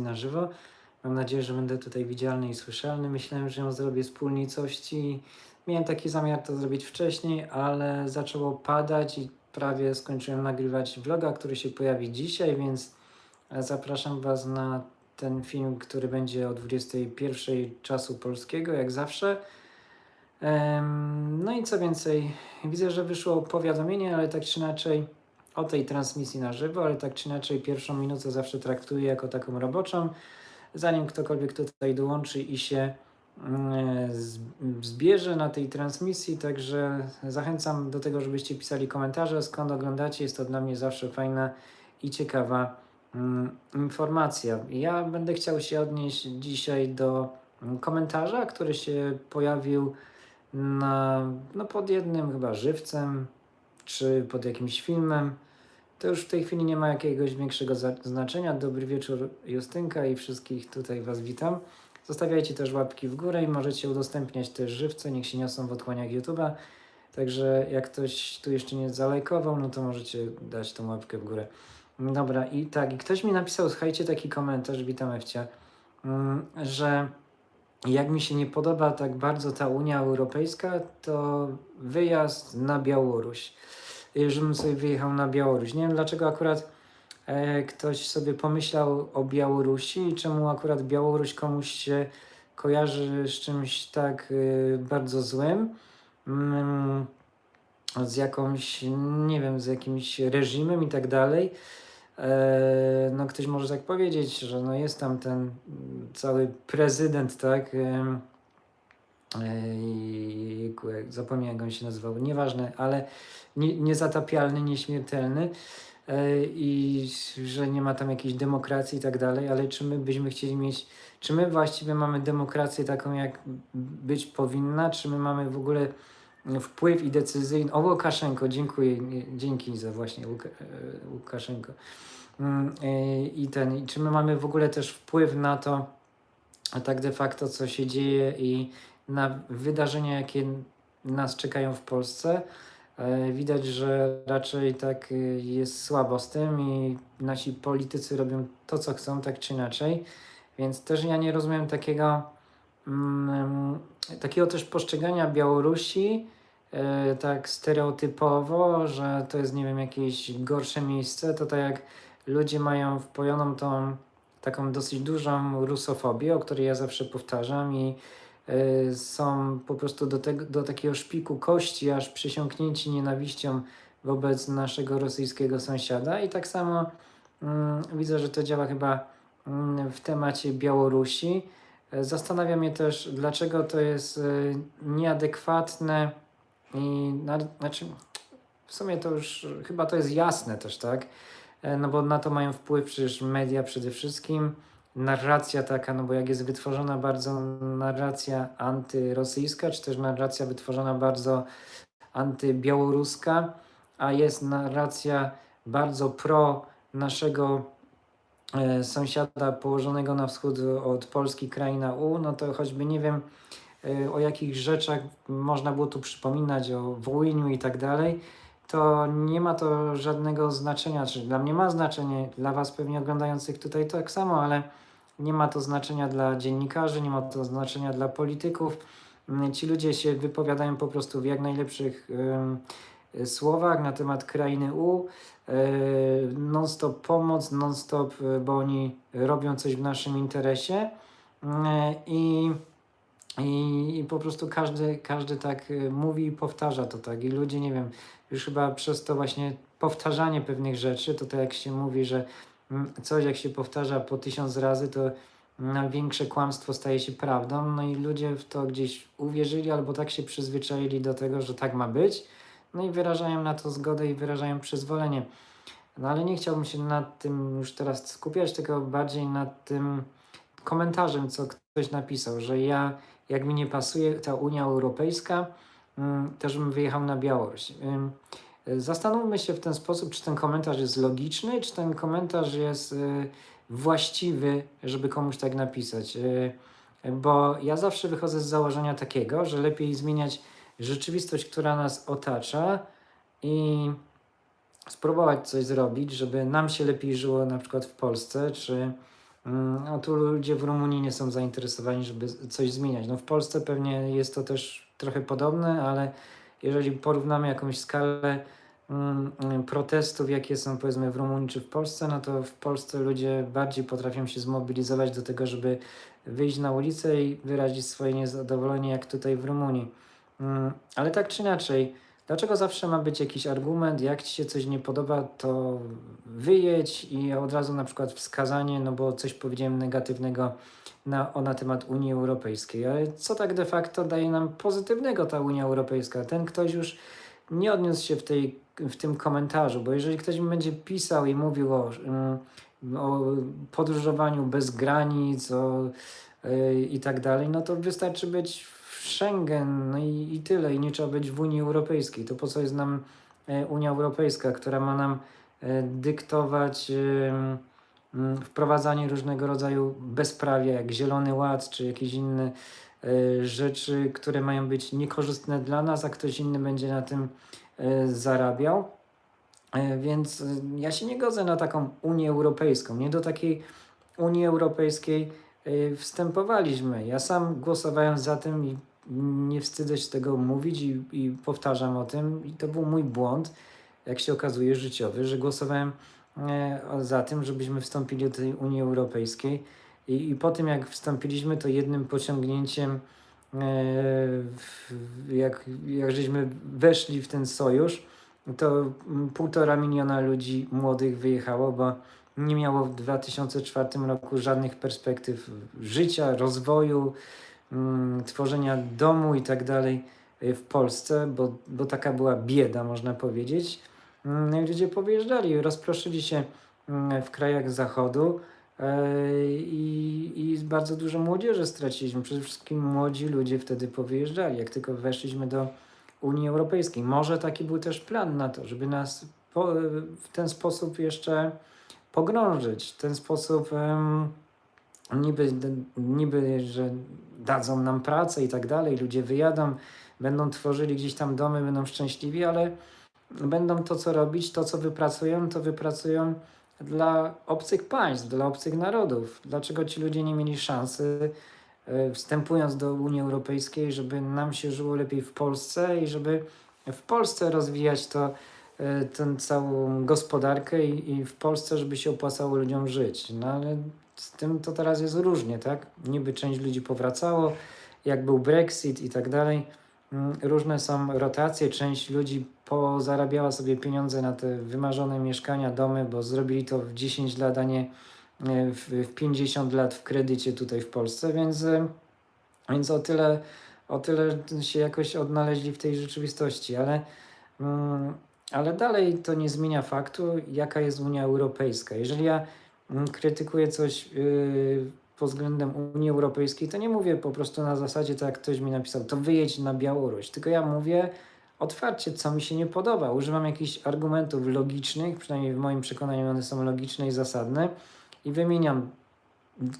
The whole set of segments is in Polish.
na żywo. Mam nadzieję, że będę tutaj widzialny i słyszalny. Myślałem, że ją zrobię z pólnicości. Miałem taki zamiar to zrobić wcześniej, ale zaczęło padać i prawie skończyłem nagrywać vloga, który się pojawi dzisiaj, więc zapraszam Was na ten film, który będzie o 21 czasu polskiego, jak zawsze. No i co więcej, widzę, że wyszło powiadomienie, ale tak czy inaczej o tej transmisji na żywo, ale tak czy inaczej pierwszą minutę zawsze traktuję jako taką roboczą, zanim ktokolwiek tutaj dołączy i się mm, zbierze na tej transmisji, także zachęcam do tego, żebyście pisali komentarze, skąd oglądacie, jest to dla mnie zawsze fajna i ciekawa mm, informacja. Ja będę chciał się odnieść dzisiaj do mm, komentarza, który się pojawił na, no pod jednym chyba żywcem, czy pod jakimś filmem. To już w tej chwili nie ma jakiegoś większego znaczenia. Dobry wieczór Justynka i wszystkich tutaj Was witam. Zostawiajcie też łapki w górę i możecie udostępniać też żywce, niech się niosą w otchłaniach YouTube'a. Także jak ktoś tu jeszcze nie zalajkował, no to możecie dać tą łapkę w górę. Dobra, i tak, i ktoś mi napisał, słuchajcie, taki komentarz, witam Ewcia, mm, że jak mi się nie podoba tak bardzo ta Unia Europejska, to wyjazd na Białoruś. Żebym sobie wyjechał na Białoruś. Nie wiem dlaczego akurat e, ktoś sobie pomyślał o Białorusi i czemu akurat Białoruś komuś się kojarzy z czymś tak y, bardzo złym. Mm, z jakąś, nie wiem, z jakimś reżimem i tak dalej. E, no ktoś może tak powiedzieć, że no jest tam ten cały prezydent, tak? e, zapomniałem jak on się nazywał, nieważne, ale nie, niezatapialny, nieśmiertelny e, i że nie ma tam jakiejś demokracji i tak dalej, ale czy my byśmy chcieli mieć, czy my właściwie mamy demokrację taką, jak być powinna, czy my mamy w ogóle wpływ i decyzyjny. O Łukaszenko, dziękuję, dzięki za właśnie e, Łukaszenko. Mm, e, I ten, i czy my mamy w ogóle też wpływ na to, a tak de facto, co się dzieje i na wydarzenia, jakie nas czekają w Polsce. E, Widać, że raczej tak e, jest słabo z tym i nasi politycy robią to, co chcą, tak czy inaczej. Więc też ja nie rozumiem takiego, mm, takiego też postrzegania Białorusi e, tak stereotypowo, że to jest, nie wiem, jakieś gorsze miejsce. To tak jak ludzie mają wpojoną tą taką dosyć dużą rusofobię, o której ja zawsze powtarzam i są po prostu do, tego, do takiego szpiku kości, aż przysiąknięci nienawiścią wobec naszego rosyjskiego sąsiada. I tak samo mm, widzę, że to działa chyba mm, w temacie Białorusi. Y, Zastanawia mnie też, dlaczego to jest y, nieadekwatne i na, znaczy w sumie to już chyba to jest jasne też, tak? E, No bo na to mają wpływ przecież media przede wszystkim, narracja taka, no bo jak jest wytworzona bardzo narracja antyrosyjska, czy też narracja wytworzona bardzo antybiałoruska, a jest narracja bardzo pro naszego e, sąsiada położonego na wschód od Polski, kraina U, no to choćby nie wiem e, o jakich rzeczach można było tu przypominać, o Wołyniu i tak dalej, to nie ma to żadnego znaczenia, czy dla mnie ma znaczenie, dla Was pewnie oglądających tutaj tak samo, ale nie ma to znaczenia dla dziennikarzy, nie ma to znaczenia dla polityków. Mm, Ci ludzie się wypowiadają po prostu w jak najlepszych słowach na temat krainy U. y, Non-stop pomoc, non-stop, y, bo oni robią coś w naszym interesie. Y, I i, I po prostu każdy, każdy tak y, mówi i powtarza to tak. I ludzie, nie wiem, już chyba przez to właśnie powtarzanie pewnych rzeczy, to tak jak się mówi, że mm, coś jak się powtarza po tysiąc razy, to na większe kłamstwo staje się prawdą. No i ludzie w to gdzieś uwierzyli albo tak się przyzwyczaili do tego, że tak ma być. No i wyrażają na to zgodę i wyrażają przyzwolenie. No ale nie chciałbym się nad tym już teraz skupiać, tylko bardziej nad tym komentarzem, co ktoś napisał, że ja, jak mi nie pasuje ta Unia Europejska, mm, to żebym wyjechał na Białoruś. Y, Zastanówmy się w ten sposób, czy ten komentarz jest logiczny, czy ten komentarz jest y, właściwy, żeby komuś tak napisać. Y, Bo ja zawsze wychodzę z założenia takiego, że lepiej zmieniać rzeczywistość, która nas otacza i spróbować coś zrobić, żeby nam się lepiej żyło na przykład w Polsce, czy A tu ludzie w Rumunii nie są zainteresowani, żeby coś zmieniać. No w Polsce pewnie jest to też trochę podobne, ale jeżeli porównamy jakąś skalę mm, mm, protestów, jakie są powiedzmy w Rumunii czy w Polsce, no to w Polsce ludzie bardziej potrafią się zmobilizować do tego, żeby wyjść na ulicę i wyrazić swoje niezadowolenie, jak tutaj w Rumunii. Mm, Ale tak czy inaczej, dlaczego zawsze ma być jakiś argument, jak ci się coś nie podoba, to wyjedź i od razu na przykład wskazanie, no bo coś powiedziałem negatywnego na, o, na temat Unii Europejskiej. Ale co tak de facto daje nam pozytywnego ta Unia Europejska? Ten ktoś już nie odniósł się w, tej, w tym komentarzu, bo jeżeli ktoś mi będzie pisał i mówił o, mm, o podróżowaniu bez granic o, yy, i tak dalej, no to wystarczy być Schengen no i, i tyle, i nie trzeba być w Unii Europejskiej. To po co jest nam e, Unia Europejska, która ma nam e, dyktować mm, wprowadzanie różnego rodzaju bezprawia, jak Zielony Ład czy jakieś inne e, rzeczy, które mają być niekorzystne dla nas, a ktoś inny będzie na tym e, zarabiał. E, Więc e, ja się nie godzę na taką Unię Europejską. Nie do takiej Unii Europejskiej e, wstępowaliśmy. Ja sam głosowałem za tym i nie wstydzę się tego mówić i, i powtarzam o tym. I to był mój błąd, jak się okazuje, życiowy, że głosowałem e, za tym, żebyśmy wstąpili do tej Unii Europejskiej. I, I po tym, jak wstąpiliśmy, to jednym pociągnięciem, e, jak, jak żeśmy weszli w ten sojusz, to półtora miliona ludzi młodych wyjechało, bo nie miało w 2004 roku żadnych perspektyw życia, rozwoju, tworzenia domu i tak dalej y, w Polsce, bo, bo taka była bieda, można powiedzieć. Mm, No i ludzie powyjeżdżali, rozproszyli się mm, w krajach zachodu e, i, i bardzo dużo młodzieży straciliśmy. Przede wszystkim młodzi ludzie wtedy powyjeżdżali, jak tylko weszliśmy do Unii Europejskiej. Może taki był też plan na to, żeby nas po, w ten sposób jeszcze pogrążyć, w ten sposób em, niby, niby, że dadzą nam pracę i tak dalej, ludzie wyjadą, będą tworzyli gdzieś tam domy, będą szczęśliwi, ale będą to, co robić, to, co wypracują, to wypracują dla obcych państw, dla obcych narodów. Dlaczego ci ludzie nie mieli szansy, e, wstępując do Unii Europejskiej, żeby nam się żyło lepiej w Polsce i żeby w Polsce rozwijać to, e, tę całą gospodarkę i, i w Polsce, żeby się opłacało ludziom żyć. No ale z tym to teraz jest różnie, tak? Niby część ludzi powracało, jak był Brexit i tak dalej. Mm, Różne są rotacje, część ludzi pozarabiała sobie pieniądze na te wymarzone mieszkania, domy, bo zrobili to w 10 lat, a nie e, w, w 50 lat w kredycie tutaj w Polsce, więc, e, więc o tyle, o tyle się jakoś odnaleźli w tej rzeczywistości, ale, mm, ale dalej to nie zmienia faktu, jaka jest Unia Europejska. Jeżeli ja krytykuję coś yy, pod względem Unii Europejskiej, to nie mówię po prostu na zasadzie, tak jak ktoś mi napisał, to wyjedź na Białoruś, tylko ja mówię otwarcie, co mi się nie podoba. Używam jakichś argumentów logicznych, przynajmniej w moim przekonaniu one są logiczne i zasadne i wymieniam,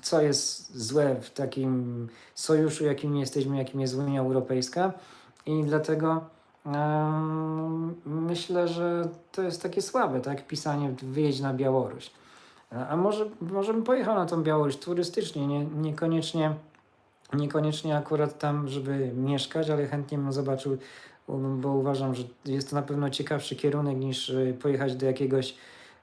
co jest złe w takim sojuszu, jakim jesteśmy, jakim jest Unia Europejska i dlatego em, myślę, że to jest takie słabe, tak, pisanie wyjedź na Białoruś. A może, może bym pojechał na tą Białoruś turystycznie, nie, niekoniecznie, niekoniecznie akurat tam, żeby mieszkać, ale chętnie bym zobaczył, bo uważam, że jest to na pewno ciekawszy kierunek niż y, pojechać do jakiegoś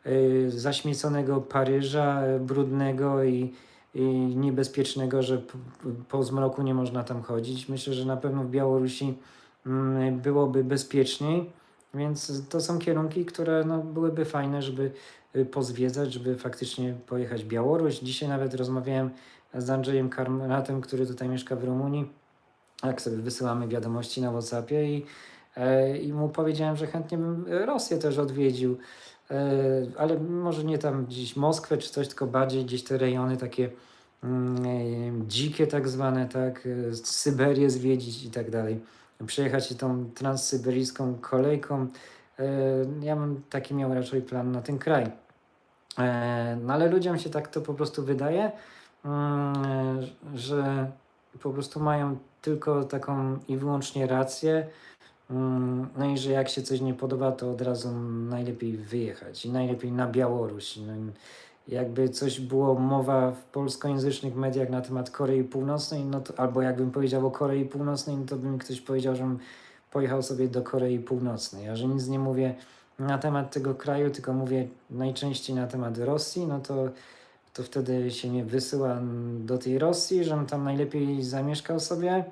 y, zaśmieconego Paryża, y, brudnego i, i niebezpiecznego, że p- p- po zmroku nie można tam chodzić. Myślę, że na pewno w Białorusi mm, byłoby bezpieczniej, więc to są kierunki, które no, byłyby fajne, żeby y, pozwiedzać, żeby faktycznie pojechać Białoruś. Dzisiaj nawet rozmawiałem z Andrzejem Karmratem, który tutaj mieszka w Rumunii, jak sobie wysyłamy wiadomości na Whatsappie i, e, i mu powiedziałem, że chętnie bym Rosję też odwiedził, e, ale może nie tam gdzieś Moskwę czy coś, tylko bardziej gdzieś te rejony takie mm, e, dzikie tak zwane, tak, Syberię zwiedzić i tak dalej. Przejechać tą transsyberyjską kolejką. E, Ja bym taki miał raczej plan na ten kraj. E, No ale ludziom się tak to po prostu wydaje, mm, że po prostu mają tylko taką i wyłącznie rację. mm, No i że jak się coś nie podoba, to od razu najlepiej wyjechać i najlepiej na Białoruś. No, jakby coś było mowa w polskojęzycznych mediach na temat Korei Północnej, no to, albo jakbym powiedział o Korei Północnej, no to by mi ktoś powiedział, żebym pojechał sobie do Korei Północnej. A że nic nie mówię na temat tego kraju, tylko mówię najczęściej na temat Rosji, no to, to wtedy się mnie wysyła do tej Rosji, żebym tam najlepiej zamieszkał sobie,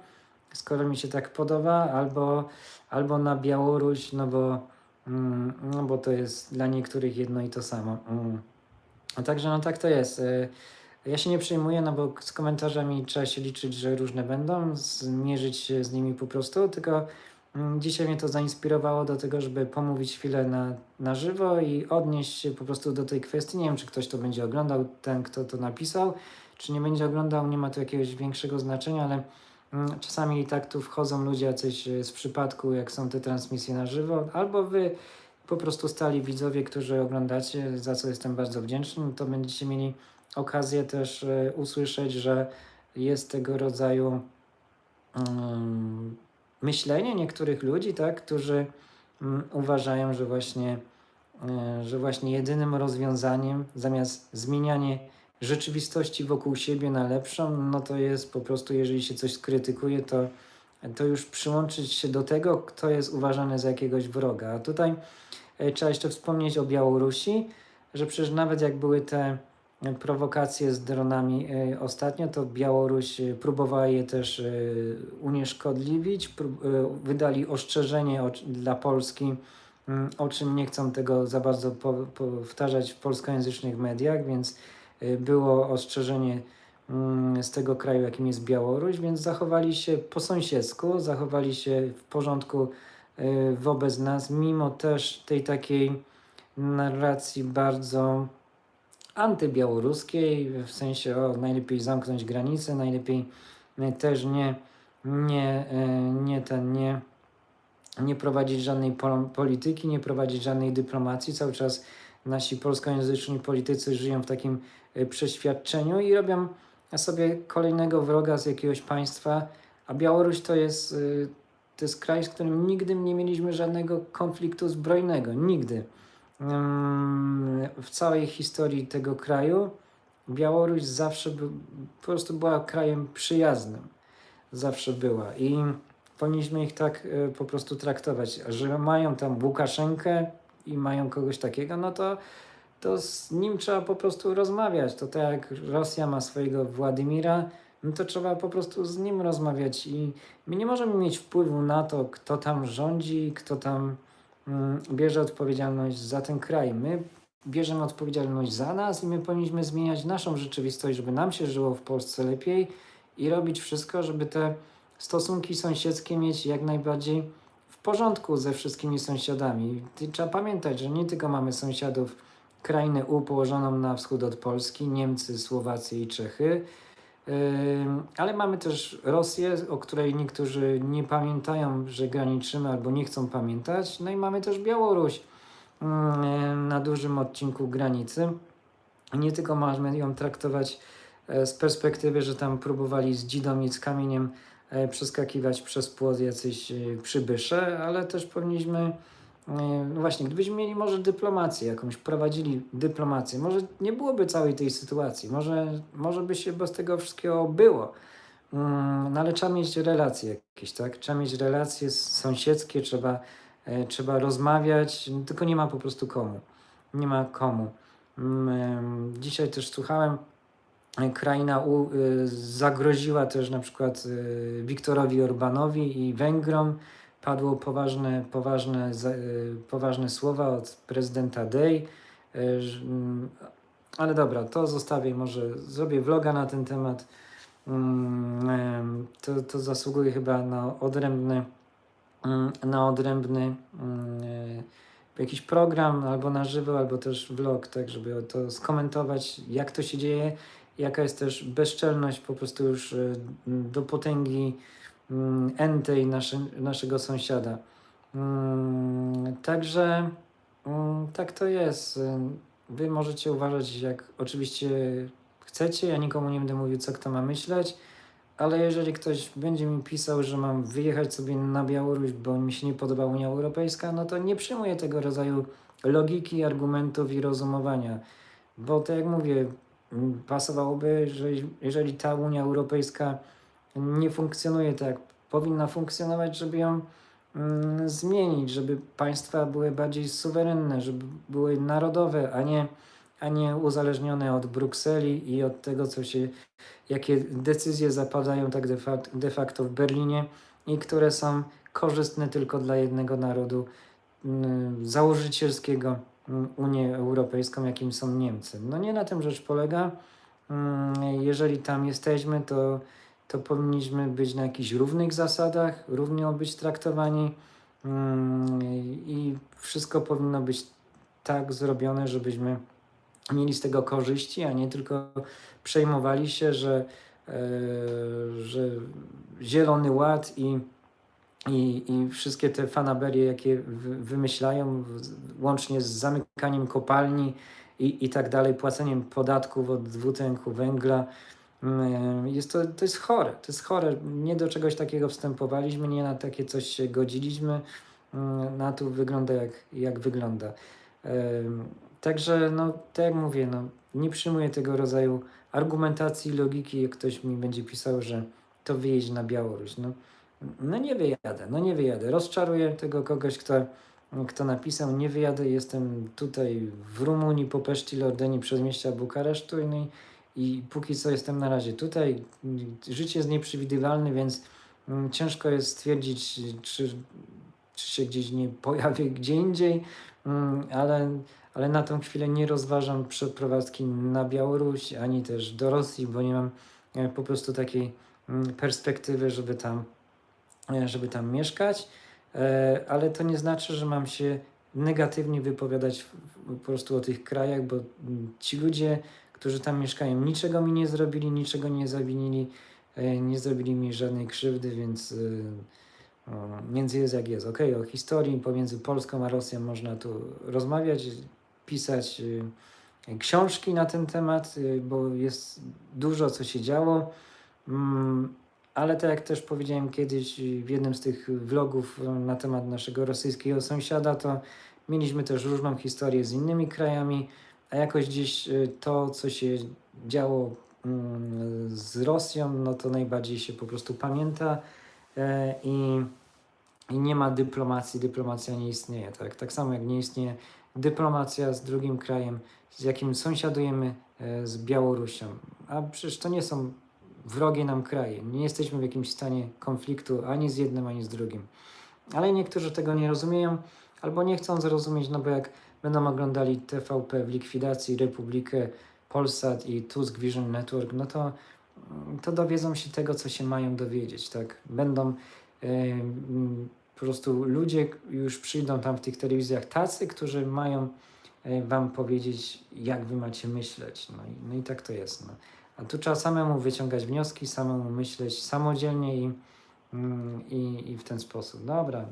skoro mi się tak podoba, albo, albo na Białoruś, no bo, mm, no bo to jest dla niektórych jedno i to samo. Mm. A także no tak to jest. Y, Ja się nie przejmuję, no bo z komentarzami trzeba się liczyć, że różne będą, zmierzyć się z nimi po prostu, tylko mm, dzisiaj mnie to zainspirowało do tego, żeby pomówić chwilę na, na żywo i odnieść się po prostu do tej kwestii. Nie wiem, czy ktoś to będzie oglądał, ten, kto to napisał, czy nie będzie oglądał, nie ma to jakiegoś większego znaczenia, ale mm, czasami i tak tu wchodzą ludzie jacyś e, z przypadku, jak są te transmisje na żywo, albo wy po prostu stali widzowie, którzy oglądacie, za co jestem bardzo wdzięczny, to będziecie mieli okazję też e, usłyszeć, że jest tego rodzaju um, myślenie niektórych ludzi, tak, którzy um, uważają, że właśnie, e, że właśnie jedynym rozwiązaniem zamiast zmienianie rzeczywistości wokół siebie na lepszą, no to jest po prostu, jeżeli się coś skrytykuje, to, to już przyłączyć się do tego, kto jest uważany za jakiegoś wroga. A tutaj trzeba jeszcze wspomnieć o Białorusi, że przecież nawet jak były te prowokacje z dronami e, ostatnio, to Białoruś e, próbowała je też e, unieszkodliwić. E, Wydali ostrzeżenie dla Polski, mm, o czym nie chcą tego za bardzo po- powtarzać w polskojęzycznych mediach, więc e, było ostrzeżenie mm, z tego kraju, jakim jest Białoruś, więc zachowali się po sąsiedzku, zachowali się w porządku e, wobec nas, mimo też tej takiej narracji bardzo antybiałoruskiej, w sensie o, najlepiej zamknąć granice, najlepiej e, też nie, nie, e, nie ten, nie, nie prowadzić żadnej pol- polityki, nie prowadzić żadnej dyplomacji. Cały czas nasi polskojęzyczni politycy żyją w takim e, przeświadczeniu i robią sobie kolejnego wroga z jakiegoś państwa, a Białoruś to jest, e, to jest kraj, z którym nigdy nie mieliśmy żadnego konfliktu zbrojnego. Nigdy. W całej historii tego kraju Białoruś zawsze by, po prostu była krajem przyjaznym. Zawsze była. I powinniśmy ich tak e, po prostu traktować, że mają tam Łukaszenkę i mają kogoś takiego, no to, to z nim trzeba po prostu rozmawiać. To tak jak Rosja ma swojego Władimira, no to trzeba po prostu z nim rozmawiać i my nie możemy mieć wpływu na to, kto tam rządzi, kto tam mm, bierze odpowiedzialność za ten kraj. My bierzemy odpowiedzialność za nas i my powinniśmy zmieniać naszą rzeczywistość, żeby nam się żyło w Polsce lepiej i robić wszystko, żeby te stosunki sąsiedzkie mieć jak najbardziej w porządku ze wszystkimi sąsiadami. I Trzeba pamiętać, że nie tylko mamy sąsiadów krainy U położoną na wschód od Polski, Niemcy, Słowację i Czechy, ale mamy też Rosję, o której niektórzy nie pamiętają, że graniczymy albo nie chcą pamiętać. No i mamy też Białoruś na dużym odcinku granicy. Nie tylko mamy ją traktować e, z perspektywy, że tam próbowali z dzidą i z kamieniem e, przeskakiwać przez płot jacyś e, przybysze, ale też powinniśmy, no właśnie, gdybyśmy mieli może dyplomację jakąś, prowadzili dyplomację, może nie byłoby całej tej sytuacji, może, może by się bez tego wszystkiego było. Mm, No ale trzeba mieć relacje jakieś, tak? Trzeba mieć relacje sąsiedzkie, trzeba, e, trzeba rozmawiać, tylko nie ma po prostu komu. Nie ma komu. Mm, em, Dzisiaj też słuchałem, e, kraina U zagroziła też na przykład Wiktorowi Orbanowi i Węgrom. Padło poważne, poważne, y, poważne słowa od prezydenta Dej. y, mm, Ale dobra, to zostawię, może zrobię vloga na ten temat. Mm, To, to zasługuje chyba na odrębny, mm, na odrębny e, jakiś program, albo na żywo, albo też vlog, tak, żeby to skomentować, jak to się dzieje, jaka jest też bezczelność po prostu już e, do potęgi mm, entej nasze, naszego sąsiada. Mm, Także mm, tak to jest. Wy możecie uważać, jak oczywiście chcecie. Ja nikomu nie będę mówił, co kto ma myśleć, ale jeżeli ktoś będzie mi pisał, że mam wyjechać sobie na Białoruś, bo mi się nie podoba Unia Europejska, no to nie przyjmuję tego rodzaju logiki, argumentów i rozumowania, Bo tak jak mówię, pasowałoby, że jeżeli ta Unia Europejska nie funkcjonuje tak, jak powinna funkcjonować, żeby ją mm, zmienić, żeby państwa były bardziej suwerenne, żeby były narodowe, a nie, a nie uzależnione od Brukseli i od tego, co się, jakie decyzje zapadają tak de facto, de facto w Berlinie i które są korzystne tylko dla jednego narodu mm, założycielskiego mm, Unię Europejską, jakim są Niemcy. No nie na tym rzecz polega. Jeżeli tam jesteśmy, to, to powinniśmy być na jakichś równych zasadach, równo być traktowani mm, i wszystko powinno być tak zrobione, żebyśmy mieli z tego korzyści, a nie tylko przejmowali się, że, e, że Zielony Ład i, i, i wszystkie te fanaberie, jakie wy- wymyślają, łącznie z zamykaniem kopalni i, i tak dalej, płaceniem podatków od dwutlenku węgla, jest to, to jest chore, to jest chore. Nie do czegoś takiego wstępowaliśmy, nie na takie coś się godziliśmy, mm, na to wygląda jak, jak wygląda. Także, no, tak jak mówię, no, nie przyjmuję tego rodzaju argumentacji, logiki, jak ktoś mi będzie pisał, że to wyjeźdź na Białoruś. No, no nie wyjadę, no nie wyjadę. Rozczaruję tego kogoś, kto, kto napisał, nie wyjadę, jestem tutaj w Rumunii, po Peszti Lordeni, przedmieścia Bukaresztu no i, i póki co jestem na razie tutaj. Życie jest nieprzewidywalne, więc mm, ciężko jest stwierdzić, czy, czy się gdzieś nie pojawię gdzie indziej, mm, ale ale na tą chwilę nie rozważam przeprowadzki na Białoruś ani też do Rosji, bo nie mam e, po prostu takiej mm, perspektywy, żeby tam, e, żeby tam mieszkać. E, Ale to nie znaczy, że mam się negatywnie wypowiadać po prostu o tych krajach, bo ci ludzie, którzy tam mieszkają, niczego mi nie zrobili, niczego nie zawinili, e, nie zrobili mi żadnej krzywdy, więc e, między jest jak jest. Okej, o historii pomiędzy Polską a Rosją można tu rozmawiać, pisać y, książki na ten temat, bo jest dużo, co się działo. Mm, Ale tak jak też powiedziałem kiedyś w jednym z tych vlogów na temat naszego rosyjskiego sąsiada, to mieliśmy też różną historię z innymi krajami, a jakoś gdzieś y, to, co się działo mm, z Rosją, no to najbardziej się po prostu pamięta e, i, i nie ma dyplomacji, dyplomacja nie istnieje. Tak, tak samo jak nie istnieje dyplomacja z drugim krajem, z jakim sąsiadujemy e, z Białorusią. A przecież to nie są wrogie nam kraje. Nie jesteśmy w jakimś stanie konfliktu ani z jednym, ani z drugim. Ale niektórzy tego nie rozumieją albo nie chcą zrozumieć, no bo jak będą oglądali TVP w likwidacji Republikę, Polsat i Tusk Vision Network, no to, to dowiedzą się tego, co się mają dowiedzieć. Tak? Będą mm, po prostu ludzie już przyjdą tam w tych telewizjach tacy, którzy mają e, wam powiedzieć, jak wy macie myśleć. No i, no i tak to jest. No. A tu trzeba samemu wyciągać wnioski, samemu myśleć samodzielnie i, mm, i, i w ten sposób. Dobra,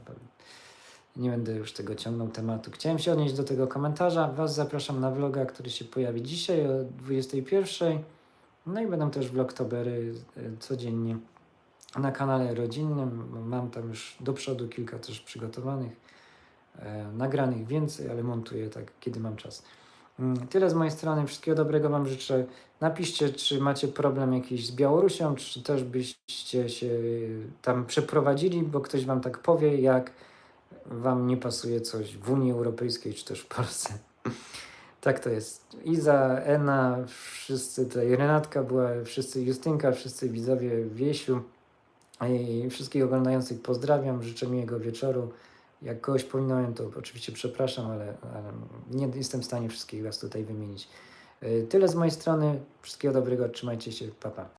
nie będę już tego ciągnął tematu. Chciałem się odnieść do tego komentarza. Was zapraszam na vloga, który się pojawi dzisiaj o 21. No i będą też vlogtobery e, codziennie na kanale rodzinnym. Mam tam już do przodu kilka też przygotowanych, e, nagranych więcej, ale montuję tak, kiedy mam czas. Mm, Tyle z mojej strony. Wszystkiego dobrego Wam życzę. Napiszcie, czy macie problem jakiś z Białorusią, czy też byście się tam przeprowadzili, bo ktoś Wam tak powie, jak Wam nie pasuje coś w Unii Europejskiej, czy też w Polsce. Tak to jest. Iza, Ena, wszyscy tutaj, Renatka była, wszyscy Justynka, wszyscy widzowie Wiesiu i wszystkich oglądających pozdrawiam, życzę miłego wieczoru. Jak kogoś pominąłem, to oczywiście przepraszam, ale, ale nie jestem w stanie wszystkich Was tutaj wymienić. Y, Tyle z mojej strony. Wszystkiego dobrego, trzymajcie się, papa. Pa.